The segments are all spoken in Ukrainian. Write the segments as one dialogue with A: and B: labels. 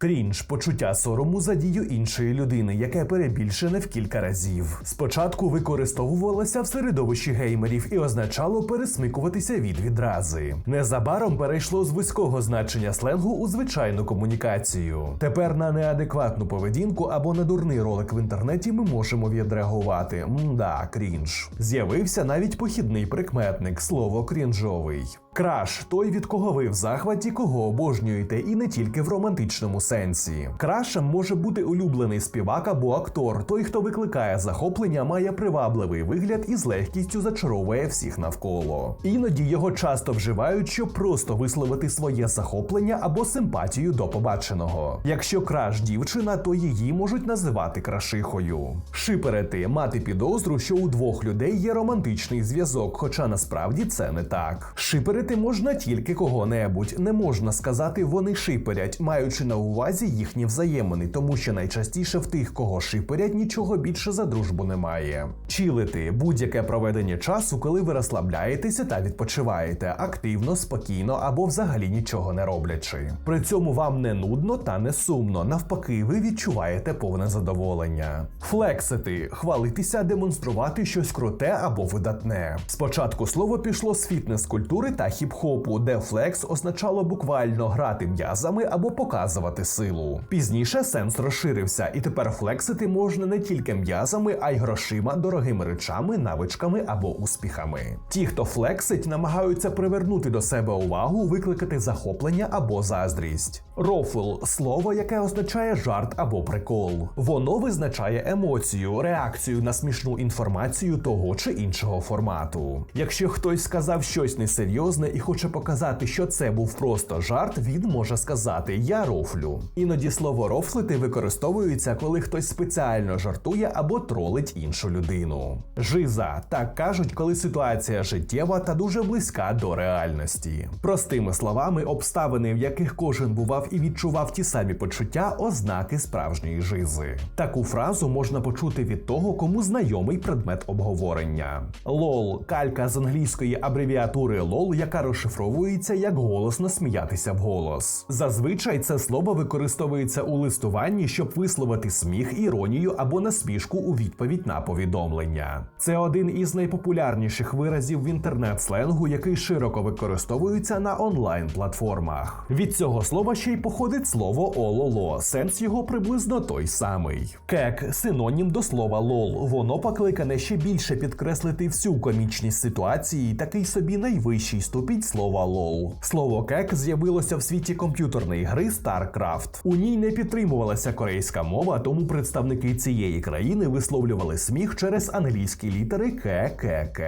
A: Крінж почуття сорому за дію іншої людини, яке перебільшене в кілька разів. Спочатку використовувалося в середовищі геймерів і означало пересмикуватися від відрази. Незабаром перейшло з вузького значення сленгу у звичайну комунікацію. Тепер на неадекватну поведінку або на дурний ролик в інтернеті ми можемо відреагувати. Мда, крінж. З'явився навіть похідний прикметник слово крінжовий. Краш той, від кого ви в захваті, кого обожнюєте, і не тільки в романтичному сенсі. Крашем може бути улюблений співак або актор. Той, хто викликає захоплення, має привабливий вигляд і з легкістю зачаровує всіх навколо. Іноді його часто вживають, щоб просто висловити своє захоплення або симпатію до побаченого. Якщо краш дівчина, то її можуть називати крашихою. Шиперити мати підозру, що у двох людей є романтичний зв'язок, хоча насправді це не так. Шиперити можна тільки кого-небудь, не можна сказати вони шиперять, маючи на увазі їхні взаємини, тому що найчастіше в тих, кого шиперять, нічого більше за дружбу немає. Чілити будь-яке проведення часу, коли ви розслабляєтеся та відпочиваєте активно, спокійно або взагалі нічого не роблячи. При цьому вам не нудно та не сумно. Навпаки, ви відчуваєте повне задоволення. Флексити хвалитися, демонструвати щось круте або видатне. Спочатку слово пішло з фітнес-культури та хіп-хопу, де флекс означало буквально грати м'язами або показувати силу. Пізніше сенс розширився, і тепер флексити можна не тільки м'язами, а й грошима, дорогими речами, навичками або успіхами. Ті, хто флексить, намагаються привернути до себе увагу, викликати захоплення або заздрість. Рофл слово, яке означає жарт або прикол. Воно визначає емоцію, реакцію на смішну інформацію того чи іншого формату. Якщо хтось сказав щось несерйозне і хоче показати, що це був просто жарт, він може сказати Я рофлю. Іноді слово рофлити використовується, коли хтось спеціально жартує або тролить іншу людину. Жиза так кажуть, коли ситуація життєва та дуже близька до реальності. Простими словами, обставини, в яких кожен бував і відчував ті самі почуття, ознаки справжньої жизи. Таку фразу можна почути від того, кому знайомий предмет обговорення. Лол калька з англійської абревіатури лол, яка розшифровується як голосно сміятися вголос. Зазвичай це слово використовується у листуванні, щоб висловити сміх, іронію або насмішку у відповідь на повідомлення. Це один із найпопулярніших виразів в інтернет-сленгу, який широко використовується на онлайн-платформах. Від цього слова ще й походить слово ололо. Сенс його приблизно той самий. Кек синонім до слова лол. Воно покликане ще більше підкреслити всю комічність ситуації, такий собі найвищий ступінь слова лол. Слово кек з'явилося в світі комп'ютерної гри StarCraft. У ній не підтримувалася корейська мова, тому представники цієї країни висловлювали сміх через англійські літери ККК.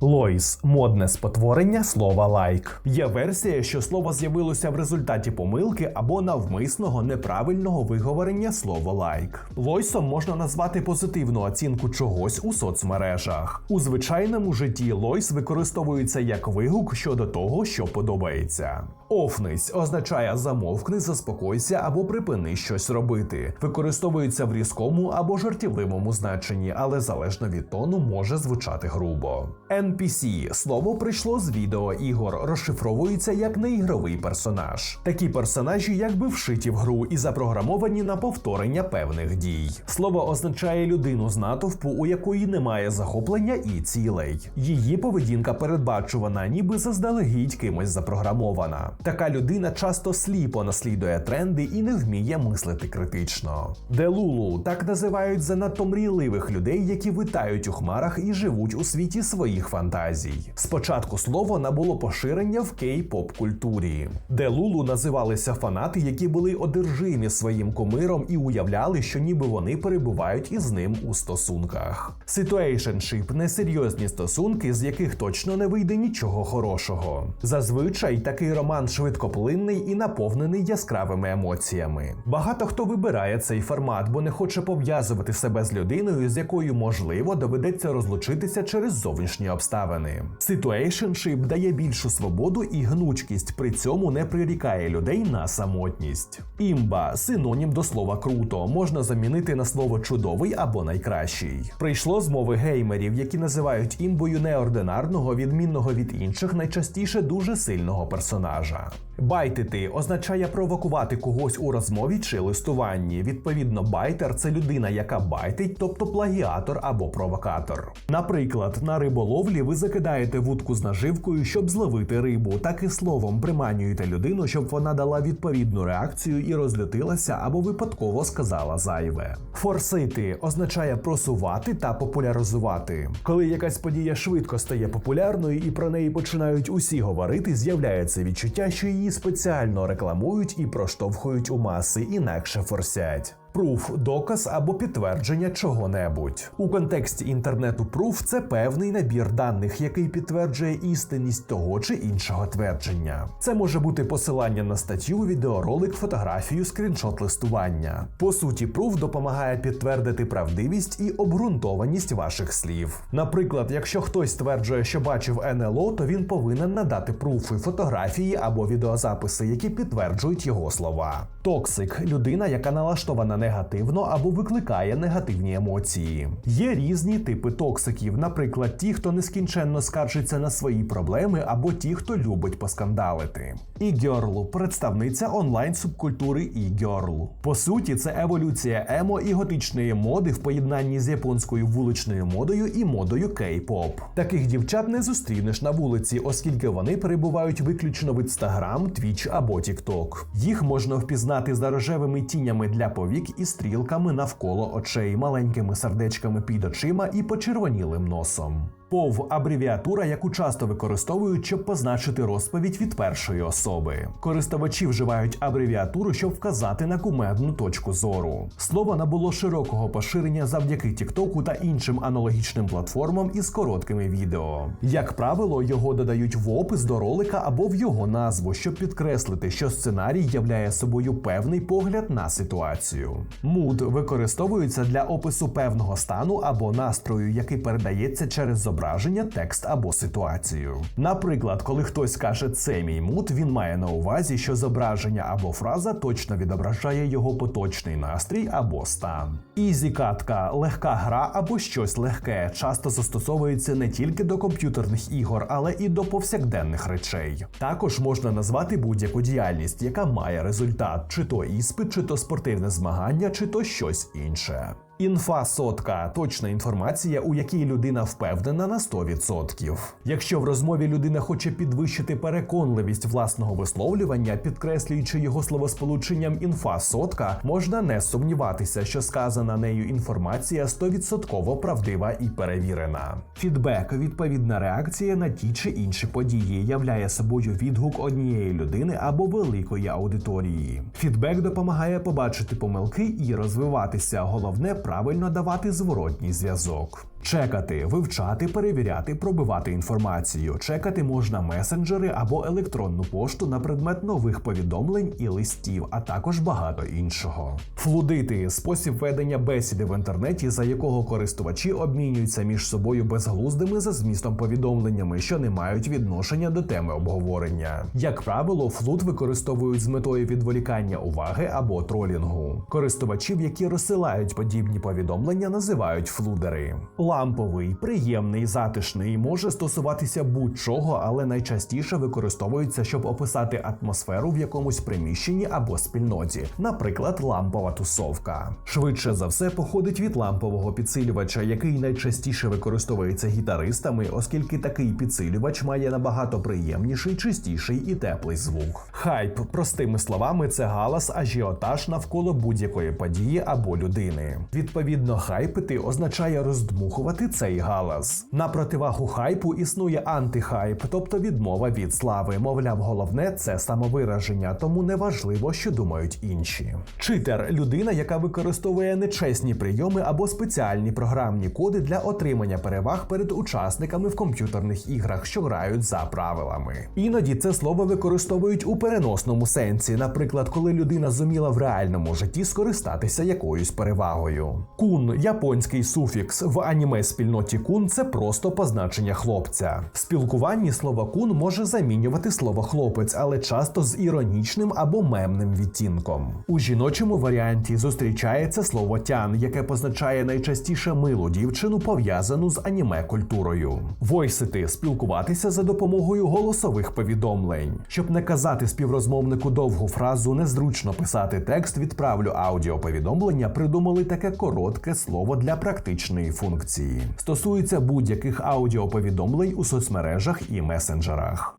A: Лойс модне спотворення слова лайк. Є версія, що слово з'явилося в результаті помилки або навмисного неправильного виговорення слова лайк. Лойсом можна назвати позитивну оцінку чогось у соцмережах. У звичайному житті лойс використовується як вигук щодо того, що подобається. Офнись означає замовкни, заспокойся або припини щось робити. Використовується в різкому або жартівливому значенні, але залежно від тону може звучати грубо. NPC – слово прийшло з відеоігор, розшифровується як неігровий персонаж. Такі персонажі якби вшиті в гру і запрограмовані на повторення певних дій. Слово означає людину з натовпу, у якої немає захоплення і цілей. Її поведінка передбачувана, ніби заздалегідь кимось запрограмована. Така людина часто сліпо наслідує тренди і не вміє мислити критично. Делулу так називають занадто мрійливих людей, які витають у хмарах і живуть у світі своїх фантазій. Спочатку слово набуло поширення в кей-поп культурі. Делулу називалися фанати, які були одержимі своїм кумиром і уявляли, що ніби вони перебувають із ним у стосунках. Situationship – несерйозні стосунки, з яких точно не вийде нічого хорошого. Зазвичай такий роман швидкоплинний і наповнений яскравими емоціями. Багато хто вибирає цей формат, бо не хоче пов'язувати себе з людиною, з якою можливо доведеться розлучитися через зовнішні обставини. Situationship дає більшу свободу і гнучкість, при цьому не прирікає людей на самотність. Імба синонім до слова круто, можна замінити на слово чудовий або найкращий. Прийшло з мови геймерів, які називають імбою неординарного, відмінного від інших, найчастіше дуже сильного персонажа. Байтити означає провокувати когось у розмові чи листуванні. Відповідно, байтер це людина, яка байтить, тобто плагіатор або провокатор. Наприклад, на риболовлі ви закидаєте вудку з наживкою, щоб зловити рибу, так і словом приманюєте людину, щоб вона дала відповідну реакцію і розлютилася або випадково сказала зайве. Форсити означає просувати та популяризувати. Коли якась подія швидко стає популярною і про неї починають усі говорити, з'являється відчуття, що її спеціально рекламують і проштовхують у маси, інакше форсять. Пруф доказ або підтвердження чого-небудь. У контексті інтернету пруф це певний набір даних, який підтверджує істинність того чи іншого твердження. Це може бути посилання на статтю, відеоролик, фотографію, скріншот листування. По суті, пруф допомагає підтвердити правдивість і обґрунтованість ваших слів. Наприклад, якщо хтось стверджує, що бачив НЛО, то він повинен надати пруфи, фотографії або відеозаписи, які підтверджують його слова. Токсик людина, яка налаштована негативно або викликає негативні емоції. Є різні типи токсиків, наприклад, ті, хто нескінченно скаржиться на свої проблеми, або ті, хто любить поскандалити. І-гьорл – представниця онлайн субкультури і-гьорл. По суті, це еволюція емо і готичної моди в поєднанні з японською вуличною модою і модою кей-поп. Таких дівчат не зустрінеш на вулиці, оскільки вони перебувають виключно в інстаграм, твіч або тікток. Їх можна впізнати за рожевими тінями для повік і стрілками навколо очей, маленькими сердечками під очима і почервонілим носом. Пов абревіатура, яку часто використовують, щоб позначити розповідь від першої особи. Користувачі вживають абревіатуру, щоб вказати на кумедну точку зору. Слово набуло широкого поширення завдяки Тіктоку та іншим аналогічним платформам із короткими відео. Як правило, його додають в опис до ролика або в його назву, щоб підкреслити, що сценарій являє собою певний погляд на ситуацію. Муд використовується для опису певного стану або настрою, який передається через зображення, текст або ситуацію. Наприклад, коли хтось каже це мій муд, він має на увазі, що зображення або фраза точно відображає його поточний настрій або стан. Ізі-катка легка гра або щось легке, часто застосовується не тільки до комп'ютерних ігор, але і до повсякденних речей. Також можна назвати будь-яку діяльність, яка має результат, чи то іспит, чи то спортивне змагання, чи то щось інше. Інфа сотка точна інформація, у якій людина впевнена на 100%. Якщо в розмові людина хоче підвищити переконливість власного висловлювання, підкреслюючи його словосполученням інфа сотка, можна не сумніватися, що сказана нею інформація 100% правдива і перевірена. Фідбек відповідна реакція на ті чи інші події, являє собою відгук однієї людини або великої аудиторії. Фідбек допомагає побачити помилки і розвиватися. Головне правильно давати зворотній зв'язок. Чекати, вивчати, перевіряти, пробивати інформацію. Чекати можна месенджери або електронну пошту на предмет нових повідомлень і листів, а також багато іншого. Флудити спосіб ведення бесіди в інтернеті, за якого користувачі обмінюються між собою безглуздими за змістом повідомленнями, що не мають відношення до теми обговорення. Як правило, флуд використовують з метою відволікання уваги або тролінгу. Користувачів, які розсилають подібні повідомлення, називають флудери. Ламповий, приємний, затишний, може стосуватися будь-чого, але найчастіше використовується, щоб описати атмосферу в якомусь приміщенні або спільноті, наприклад, лампова тусовка. Швидше за все походить від лампового підсилювача, який найчастіше використовується гітаристами, оскільки такий підсилювач має набагато приємніший, чистіший і теплий звук. Хайп, простими словами, це галас, ажіотаж навколо будь-якої події або людини. Відповідно, хайпити означає роздмухувати цей галас. На противагу хайпу існує антихайп, тобто відмова від слави. Мовляв, головне це самовираження, тому неважливо, що думають інші. Читер людина, яка використовує нечесні прийоми або спеціальні програмні коди для отримання переваг перед учасниками в комп'ютерних іграх, що грають за правилами. Іноді це слово використовують у переносному сенсі, наприклад, коли людина зуміла в реальному житті скористатися якоюсь перевагою. Кун японський суфікс в аніме спільноті кун це просто позначення хлопця. В спілкуванні слово кун може замінювати слово хлопець, але часто з іронічним або мемним відтінком. У жіночому варіанті зустрічається слово тян, яке позначає найчастіше милу дівчину, пов'язану з аніме культурою. Войсити спілкуватися за допомогою голосових повідомлень. Щоб не казати співрозмовнику довгу фразу, незручно писати текст, відправлю аудіоповідомлення, придумали таке коротке слово для практичної функції. Стосується будь-яких аудіоповідомлень у соцмережах і месенджерах.